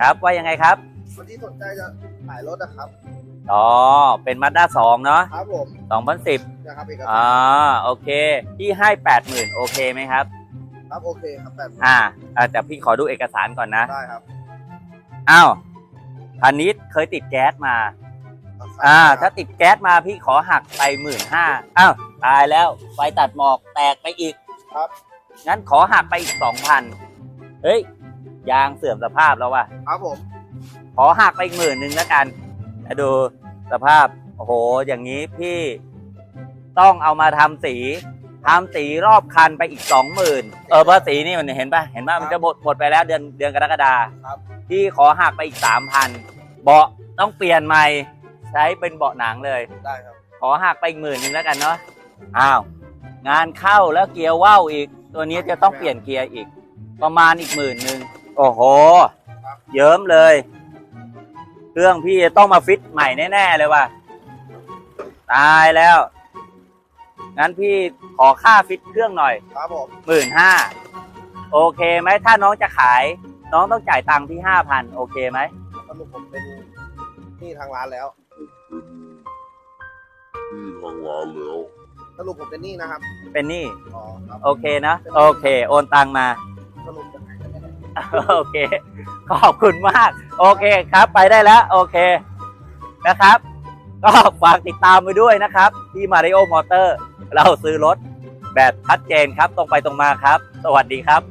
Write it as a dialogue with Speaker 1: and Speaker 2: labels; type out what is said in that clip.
Speaker 1: ครับว่ายังไงครับ
Speaker 2: คนที่สนใจจะขายรถนะครับ
Speaker 1: อ๋อเป็นมาด้าสองเนาะ
Speaker 2: ครับผม
Speaker 1: สองพันสิบ
Speaker 2: นะครับเอกสาร
Speaker 1: อ่าโอเคพี่ให้แปดหมื่นโอเคไหมครับ
Speaker 2: ครับโอเคครับแปด
Speaker 1: อ่าอ่าแต่พี่ขอดูเอกสารก่อนนะ
Speaker 2: ได้ครับ
Speaker 1: อ้าวพันนิดเคยติดแก๊สมาอ่า ถ้าติดแก๊สมาพี่ขอหักไปหมื่นห้าอ้าวตายแล้วไฟตัดหมอกแตกไปอีก
Speaker 2: ครับ
Speaker 1: งั้นขอหักไปอีกสองพันเฮ้ย ยางเสื่อมสภาพแล้วว่ะ
Speaker 2: ครับผม
Speaker 1: ขอหักไปอีกหมื่นหนึ่งแล้วกันแล้วดูสภาพ โอ้โห อย่างนี้พี่ต้องเอามาทำสีทำสีรอบคันไปอีกสองหมื่นเออเพราะสีนี่มันเห็นปะเห็นปะมันจะหมดหมดไปแล้วเดือนเดือนกรกฎา
Speaker 2: ครับ
Speaker 1: พี่ขอหักไปอีกสามพันเบาะต้องเปลี่ยนใหม่ ใช้เป็นเบาะหนังเลย
Speaker 2: ได้ครับ
Speaker 1: ขอหักไปอีกหมื่นหนึ่งแล้วกันเนาะ อ้าว งานเข้าแล้วเกียร์ว่าวอีก ตัวนี้จะต้องเปลี่ยนเกียร์อีก ประมาณอีกหมื่นหนึ่ง โอ้โห เยิ้มเลย เครื่องพี่จะต้องมาฟิตใหม่แน่ๆเลยว่ะ ตายแล้ว งั้นพี่ขอค่าฟิตเครื่องหน่อย
Speaker 2: ครับผม
Speaker 1: หมื่นห้าโอเคไหมถ้าน้องจะขาย น้องต้องจ่ายตังค์ที่ห้าพันโอเคไหม
Speaker 2: สรุปผมเป็นหนี่ทางร้านแล้ว
Speaker 3: ที่ทางร้านแล้ว
Speaker 2: สรุปผมเป็นหนี้นะครับ
Speaker 1: เป็นหนี่
Speaker 2: อ๋อครับ
Speaker 1: โอเคนะ โอเค โอนตังมา โอเค ขอบคุณมาก โอเคครับ ไปได้แล้ว โอเคนะครับ ก็ฝากติดตามไปด้วยนะครับ ที่ Mario Motor เราซื้อรถแบบชัดเจนครับ ตรงไปตรงมาครับ สวัสดีครับ